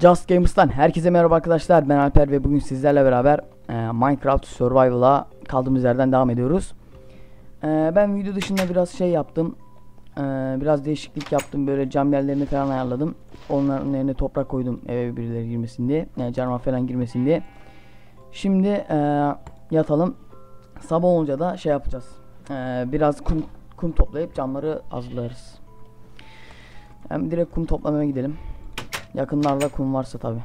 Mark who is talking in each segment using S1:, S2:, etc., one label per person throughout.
S1: Just Gamers'tan herkese merhaba arkadaşlar. Ben Alper ve bugün sizlerle beraber e, Minecraft Survival'a kaldığımız yerden devam ediyoruz. E, ben video dışında biraz şey yaptım. E, biraz değişiklik yaptım. Böyle cam yerlerini falan ayarladım. Onların yerine toprak koydum eve birileri girmesin diye. Yani canavar falan girmesin diye. Şimdi e, yatalım. Sabah olunca da şey yapacağız. E, biraz kum, kum toplayıp camları hazırlarız. Hem direkt kum toplamaya gidelim. Yakınlarda kum varsa tabi.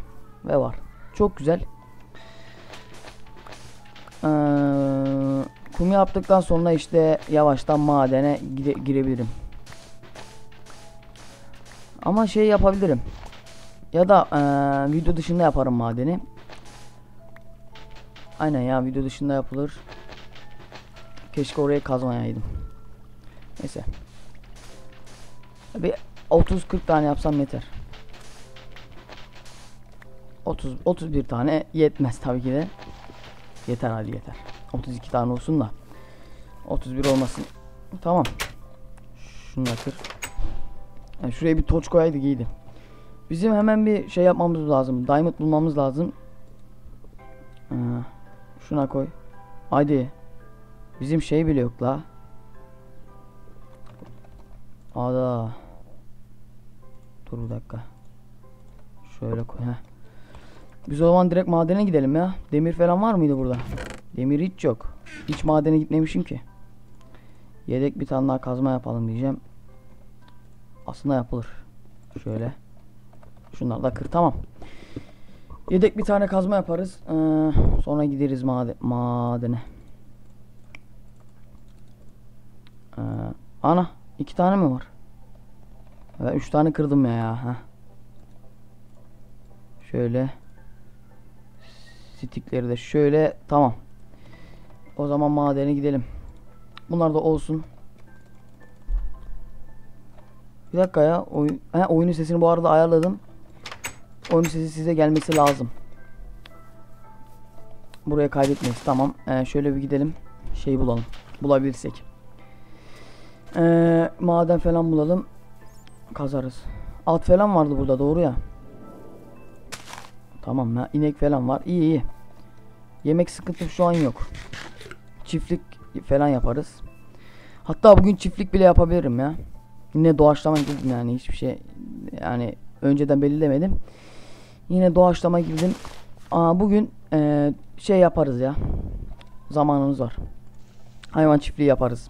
S1: Ve var. Çok güzel. Ee, kum yaptıktan sonra işte yavaştan madene gire girebilirim. Ama şey yapabilirim. Ya da ee, video dışında yaparım madeni. Aynen ya video dışında yapılır. Keşke oraya kazmayaydım. Neyse. Bir 30-40 tane yapsam yeter. 30 31 tane yetmez tabii ki de. Yeter hadi yeter. 32 tane olsun da 31 olmasın. Tamam. Şunu da kır. Yani şuraya bir toç koyaydı iyiydi. Bizim hemen bir şey yapmamız lazım. Diamond bulmamız lazım. Ee, şuna koy. Hadi. Bizim şey bile yok la. Ada. Dur bir dakika. Şöyle koy. Heh. Biz o zaman direkt madene gidelim ya. Demir falan var mıydı burada? Demir hiç yok. Hiç madene gitmemişim ki. Yedek bir tane daha kazma yapalım diyeceğim. Aslında yapılır. Şöyle. Şunları da kır tamam. Yedek bir tane kazma yaparız. Ee, sonra gideriz made madene. Ee, ana iki tane mi var? Ben üç tane kırdım ya. Heh. Şöyle. Stikleri de şöyle tamam. O zaman madene gidelim. Bunlar da olsun. Bir dakika ya. Oyun, he, oyunun sesini bu arada ayarladım. Oyunun sesi size gelmesi lazım. Buraya kaydetmeyiz. Tamam. Ee, şöyle bir gidelim. Şey bulalım. Bulabilirsek. Ee, maden falan bulalım. Kazarız. At falan vardı burada doğru ya. Tamam ya inek falan var. İyi iyi. Yemek sıkıntı şu an yok. Çiftlik falan yaparız. Hatta bugün çiftlik bile yapabilirim ya. Yine doğaçlama girdim yani hiçbir şey yani önceden belirlemedim. Yine doğaçlama girdim. Aa, bugün e, şey yaparız ya. Zamanımız var. Hayvan çiftliği yaparız.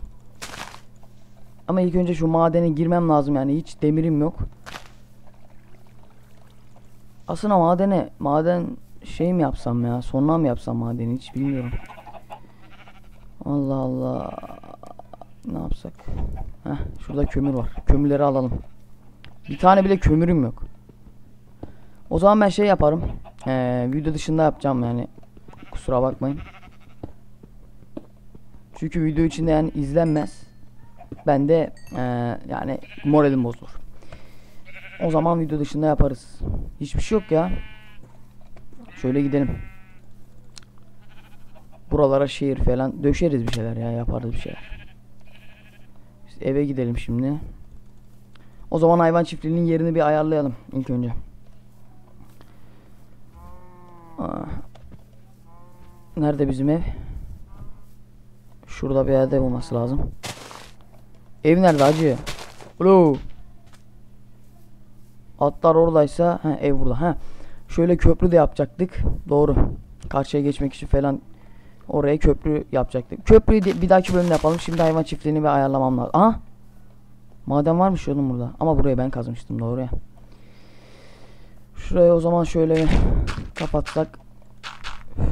S1: Ama ilk önce şu madene girmem lazım yani hiç demirim yok. Aslında madene maden şey mi yapsam ya sonra mı yapsam madeni hiç bilmiyorum. Allah Allah. Ne yapsak? Heh, şurada kömür var. Kömürleri alalım. Bir tane bile kömürüm yok. O zaman ben şey yaparım. Ee, video dışında yapacağım yani. Kusura bakmayın. Çünkü video içinde yani izlenmez. Ben de ee, yani moralim bozulur. O zaman video dışında yaparız. Hiçbir şey yok ya. Şöyle gidelim. Buralara şehir falan döşeriz bir şeyler ya yaparız bir şeyler. Biz eve gidelim şimdi. O zaman hayvan çiftliğinin yerini bir ayarlayalım ilk önce. Nerede bizim ev? Şurada bir yerde olması lazım. Ev nerede acı? Alo. Atlar oradaysa he, ev burada. He. Şöyle köprü de yapacaktık. Doğru. Karşıya geçmek için falan oraya köprü yapacaktık. Köprüyü de bir dahaki bölümde yapalım. Şimdi hayvan çiftliğini bir ayarlamam lazım. Aha. Maden varmış oğlum burada. Ama burayı ben kazmıştım doğru ya. Şurayı o zaman şöyle kapatsak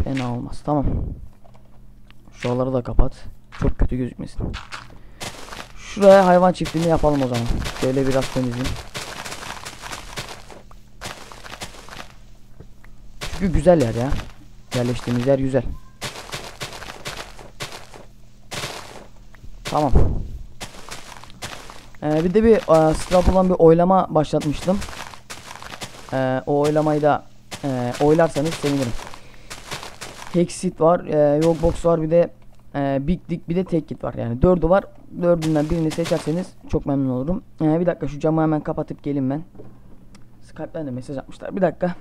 S1: fena olmaz. Tamam. Şuraları da kapat. Çok kötü gözükmesin. Şuraya hayvan çiftliğini yapalım o zaman. Şöyle biraz temizleyeyim. Çünkü güzel yer ya. Yerleştiğimiz yer güzel. Tamam. Ee, bir de bir e, strap olan bir oylama başlatmıştım. Ee, o oylamayı da e, oylarsanız sevinirim. Hexit var, e, Yogbox var, bir de e, Big Dick, bir de Tek Kit var. Yani dördü var. Dördünden birini seçerseniz çok memnun olurum. Ee, bir dakika şu camı hemen kapatıp gelin ben. Skype'den de mesaj atmışlar. Bir dakika.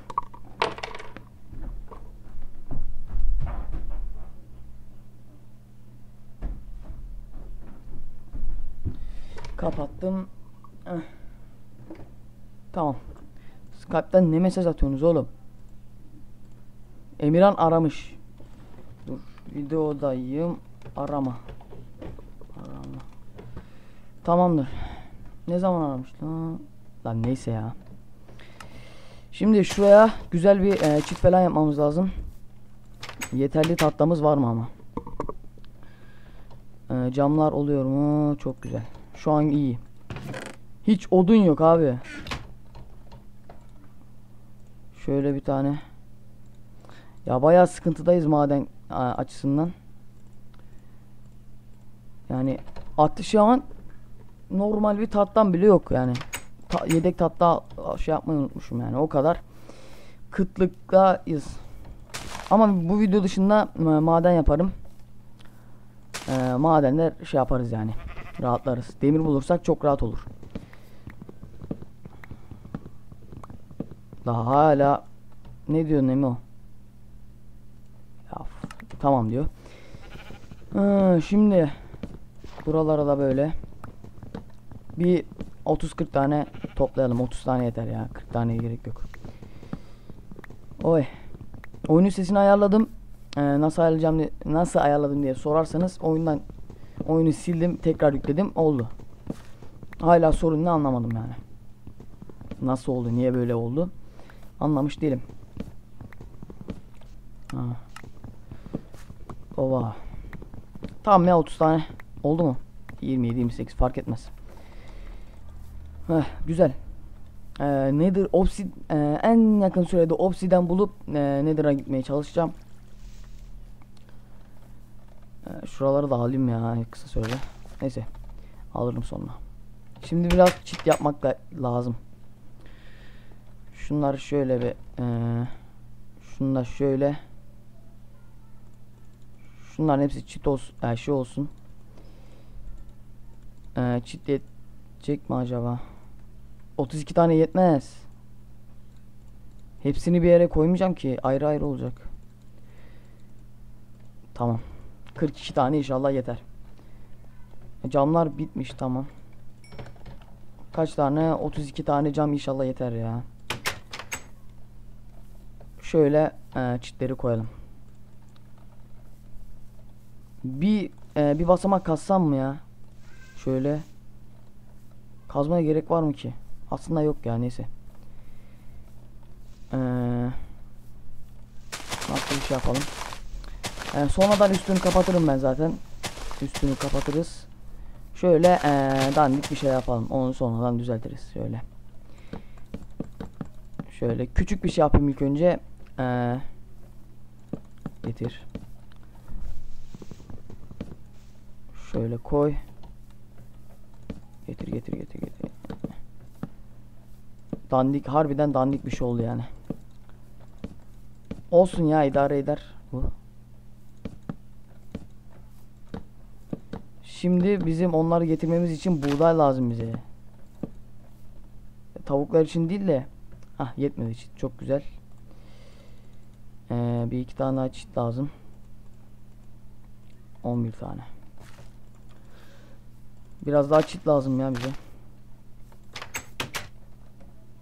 S1: Kapattım. Eh. Tamam. Skype'den ne mesaj atıyorsunuz oğlum? Emirhan aramış. Dur. Videodayım. Arama. Arama. Tamamdır. Ne zaman aramış lan? Lan neyse ya. Şimdi şuraya güzel bir e, çift falan yapmamız lazım. Yeterli tahtamız var mı ama? E, camlar oluyor mu? Çok güzel. Şu an iyi. Hiç odun yok abi. Şöyle bir tane. Ya bayağı sıkıntıdayız maden açısından. Yani atlı şu an normal bir tattan bile yok yani. Ta- yedek tatta şey yapmayı unutmuşum yani o kadar. Kıtlıktayız. Ama bu video dışında e, maden yaparım. E, madenler şey yaparız yani. Rahatlarız. Demir bulursak çok rahat olur. Daha hala ne diyor Nemo? Ya, f- tamam diyor. Ha, şimdi buralara da böyle bir 30-40 tane toplayalım. 30 tane yeter ya. 40 taneye gerek yok. Oy. Oyunun sesini ayarladım. Ee, nasıl ayarlayacağım nasıl ayarladım diye sorarsanız oyundan oyunu sildim, tekrar yükledim. Oldu. Hala sorun ne anlamadım yani. Nasıl oldu? Niye böyle oldu? Anlamış değilim. Ha. Ova. Tamam ya 30 tane oldu mu? 27 28 fark etmez. Heh, güzel. Ee, Nether Obsid e, en yakın sürede Obsidian bulup e, Nether'a gitmeye çalışacağım. Şuraları da alayım ya kısa sürede. Neyse. Alırım sonra. Şimdi biraz çit yapmak da lazım. Şunları şöyle bir e, şunlar şöyle Şunların hepsi çit olsun, e, şey olsun. E, çit yetecek mi acaba? 32 tane yetmez. Hepsini bir yere koymayacağım ki ayrı ayrı olacak. Tamam. 42 tane inşallah yeter. Camlar bitmiş tamam. Kaç tane? 32 tane cam inşallah yeter ya. Şöyle e, çitleri koyalım. Bir e, bir basamak kassam mı ya? Şöyle. Kazmaya gerek var mı ki? Aslında yok ya neyse. Ee, nasıl bir şey yapalım? Ee, sonradan üstünü kapatırım ben zaten. Üstünü kapatırız. Şöyle ee, dandik bir şey yapalım. Onu sonradan düzeltiriz. Şöyle. Şöyle küçük bir şey yapayım ilk önce. Ee, getir. Şöyle koy. Getir getir getir getir. Dandik harbiden dandik bir şey oldu yani. Olsun ya idare eder bu. Şimdi bizim onları getirmemiz için buğday lazım bize. Tavuklar için değil de. Ah yetmedi çit çok güzel. Ee, bir iki tane daha çit lazım. 11 tane. Biraz daha çit lazım ya bize.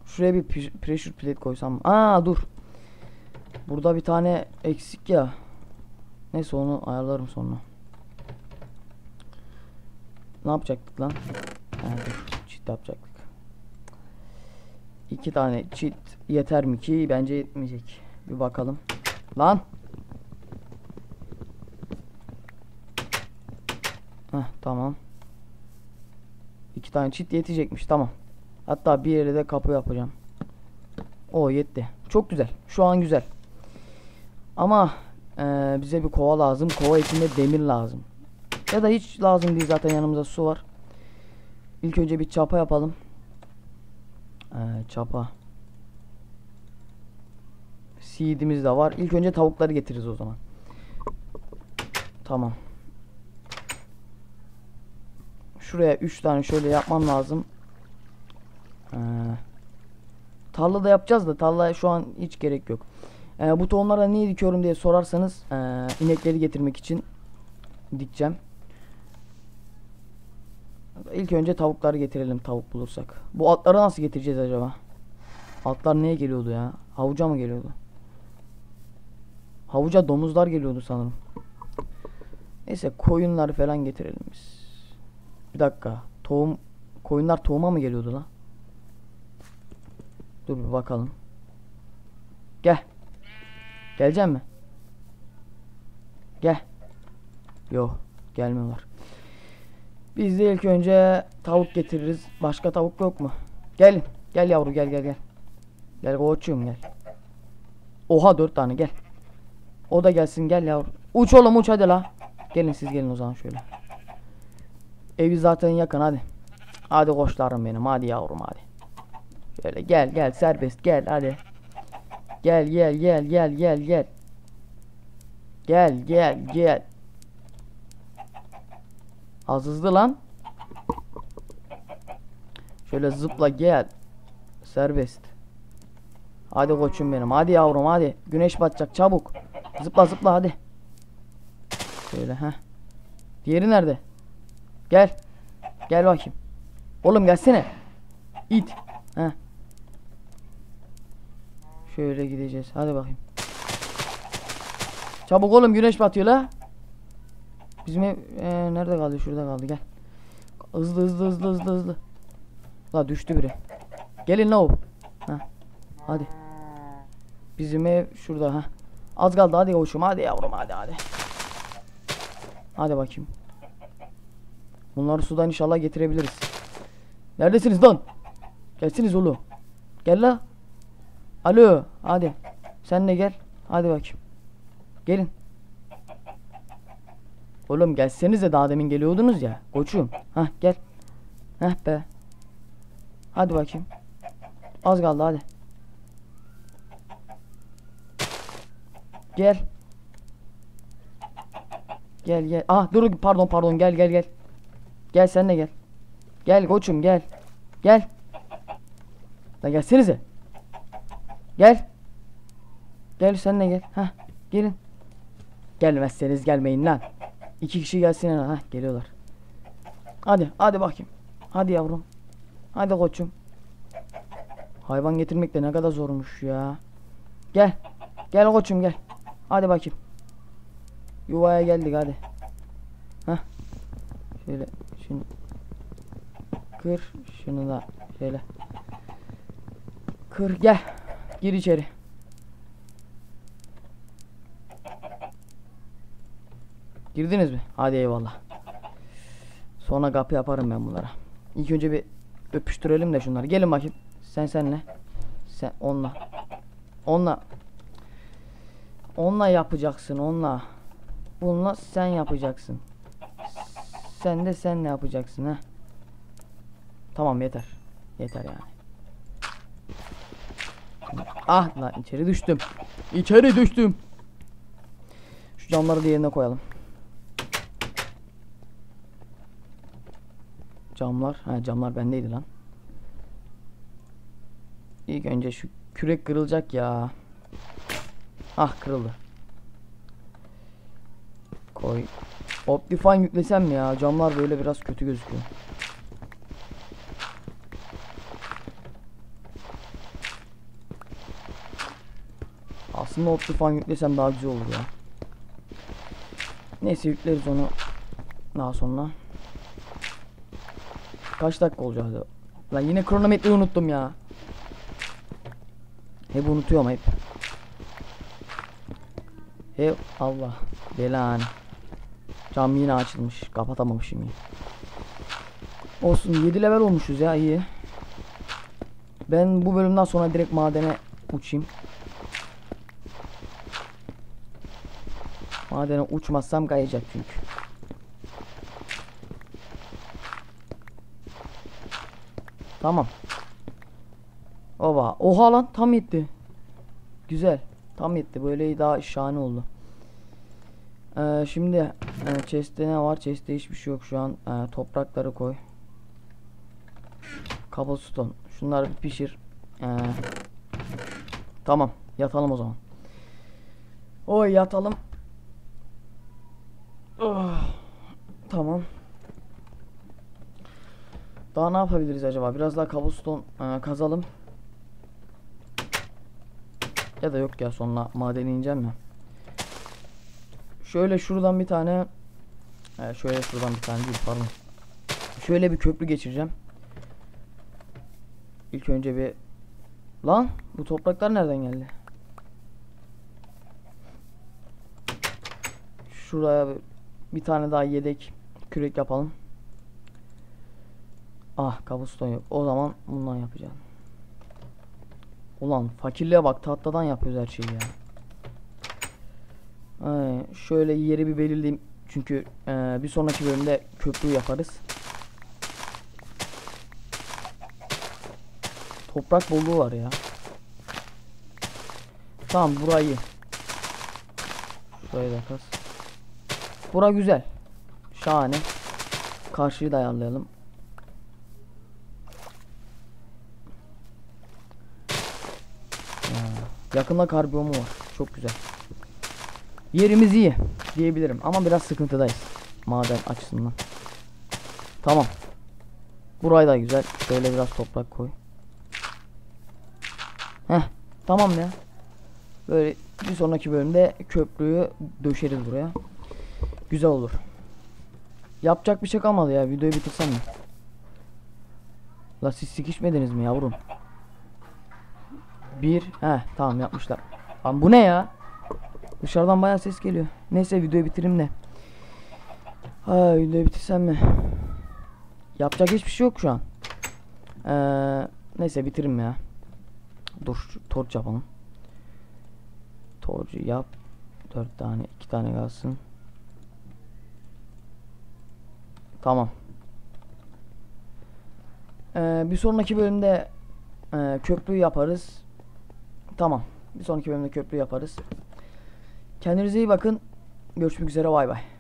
S1: Şuraya bir pressure plate koysam. Aa dur. Burada bir tane eksik ya. Neyse onu ayarlarım sonra. Ne yapacaktık lan? Dur. Çit yapacaktık. İki tane çit yeter mi ki? Bence yetmeyecek. Bir bakalım. Lan. Heh, tamam. İki tane çit yetecekmiş. Tamam. Hatta bir yere de kapı yapacağım. O yetti. Çok güzel. Şu an güzel. Ama eee, bize bir kova lazım. Kova içinde demir lazım. Ya da hiç lazım değil zaten yanımızda su var. İlk önce bir çapa yapalım. Eee, çapa. Seed'imiz de var. İlk önce tavukları getiririz o zaman. Tamam. Şuraya 3 tane şöyle yapmam lazım. Ee, tarlada yapacağız da tarlaya şu an hiç gerek yok. Ee, bu tohumları niye dikiyorum diye sorarsanız ee, inekleri getirmek için dikeceğim. İlk önce tavukları getirelim tavuk bulursak. Bu atları nasıl getireceğiz acaba? Atlar neye geliyordu ya? Havuca mı geliyordu? Havuca domuzlar geliyordu sanırım. Neyse koyunları falan getirelim biz. Bir dakika. Tohum koyunlar tohuma mı geliyordu lan? Dur bir bakalım. Gel. Gelecek mi? Gel. Yok, gelmiyorlar. Biz de ilk önce tavuk getiririz. Başka tavuk yok mu? Gelin. Gel yavru gel gel gel. Gel koçum gel. Oha dört tane gel. O da gelsin gel yavru. Uç oğlum uç hadi la. Gelin siz gelin o zaman şöyle. Evi zaten yakın hadi. Hadi koçlarım benim hadi yavrum hadi. Şöyle gel gel serbest gel hadi. Gel gel gel gel gel gel. Gel gel gel. Az hızlı lan. Şöyle zıpla gel. Serbest. Hadi koçum benim. Hadi yavrum hadi. Güneş batacak çabuk. Zıpla zıpla hadi. Şöyle ha. Diğeri nerede? Gel. Gel bakayım. Oğlum gelsene. İt. Ha. Şöyle gideceğiz. Hadi bakayım. Çabuk oğlum güneş batıyor la. Bizim ev ee, nerede kaldı? Şurada kaldı. Gel. Hızlı hızlı hızlı hızlı hızlı. La düştü biri. Gelin la o. Ha. Hadi. Bizim ev şurada ha. Az kaldı hadi hoşum hadi yavrum hadi hadi. Hadi bakayım. Bunları sudan inşallah getirebiliriz. Neredesiniz lan? Gelsiniz oğlum. Gel la. Alo hadi. Sen de gel. Hadi bakayım. Gelin. Oğlum gelsenize daha demin geliyordunuz ya. Koçum. Hah gel. Heh be. Hadi bakayım. Az kaldı hadi. Gel. Gel gel. Ah dur pardon pardon gel gel gel. Gel sen de gel. Gel koçum gel. Gel. Lan gelsenize. Gel. Gel sen de gel. Hah gelin. Gelmezseniz gelmeyin lan. İki kişi gelsin lan. Hah geliyorlar. Hadi hadi bakayım. Hadi yavrum. Hadi koçum. Hayvan getirmek de ne kadar zormuş ya. Gel. Gel koçum gel. Hadi bakayım. Yuvaya geldik hadi. Hah. Şöyle şunu kır. Şunu da şöyle. Kır gel. Gir içeri. Girdiniz mi? Hadi eyvallah. Sonra kapı yaparım ben bunlara. İlk önce bir öpüştürelim de şunları. Gelin bakayım. Sen senle. Sen onunla. Onunla. Onunla yapacaksın onunla. Bununla sen yapacaksın. Sen de senle yapacaksın ha. Tamam yeter. Yeter yani. Ah lan içeri düştüm. İçeri düştüm. Şu camları da yerine koyalım. Camlar. Ha camlar bendeydi lan. İlk önce şu kürek kırılacak ya. Ah kırıldı. Koy. Optifine yüklesem mi ya? Camlar böyle biraz kötü gözüküyor. Aslında Optifine yüklesem daha güzel olur ya. Neyse yükleriz onu daha sonra. Kaç dakika olacak? Lan yine kronometreyi unuttum ya. Hep unutuyorum hep. Hep Allah belanı. Cam yine açılmış. Kapatamamışım yine. Olsun 7 level olmuşuz ya iyi. Ben bu bölümden sonra direkt madene uçayım. Madene uçmazsam kayacak çünkü. Tamam. Ova. Oha lan tam yetti. Güzel. Tam yetti. Böyle daha şahane oldu. Ee, şimdi e, chest'te ne var? Chest'te hiçbir şey yok şu an. Ee, toprakları koy. Cobblestone. Şunları bir pişir. Ee, tamam yatalım o zaman. Oy yatalım. Oh, tamam. Daha ne yapabiliriz acaba? Biraz daha cobblestone e, kazalım. Ya da yok ya sonra madene ineceğim ya. Şöyle şuradan bir tane e, şöyle şuradan bir tane değil pardon. Şöyle bir köprü geçireceğim. İlk önce bir Lan bu topraklar nereden geldi? Şuraya bir tane daha yedek kürek yapalım. Ah kabuston yok. O zaman bundan yapacağım. Ulan fakirliğe bak tahtadan yapıyoruz her şeyi ya. Ay, şöyle yeri bir belirleyeyim. Çünkü e, bir sonraki bölümde köprü yaparız. Toprak bolluğu var ya. Tamam burayı. Şurayı da kas. Bura güzel. Şahane. Karşıyı da ayarlayalım. Yakında kar biyomu var. Çok güzel. Yerimiz iyi diyebilirim ama biraz sıkıntıdayız. Maden açısından. Tamam. Burayı da güzel. Şöyle biraz toprak koy. Heh. Tamam ya. Böyle bir sonraki bölümde köprüyü döşeriz buraya. Güzel olur. Yapacak bir şey kalmadı ya. Videoyu bitirsem mi? La siz sikişmediniz mi yavrum? Bir. He tamam yapmışlar. Lan bu ne ya? Dışarıdan bayağı ses geliyor. Neyse videoyu bitireyim de. Ha videoyu bitirsem mi? Yapacak hiçbir şey yok şu an. Ee, neyse bitirim ya. Dur torç yapalım. Torcu yap. Dört tane, iki tane kalsın. Tamam. Ee, bir sonraki bölümde e, köprü yaparız. Tamam. Bir sonraki bölümde köprü yaparız. Kendinize iyi bakın. Görüşmek üzere. Bay bay.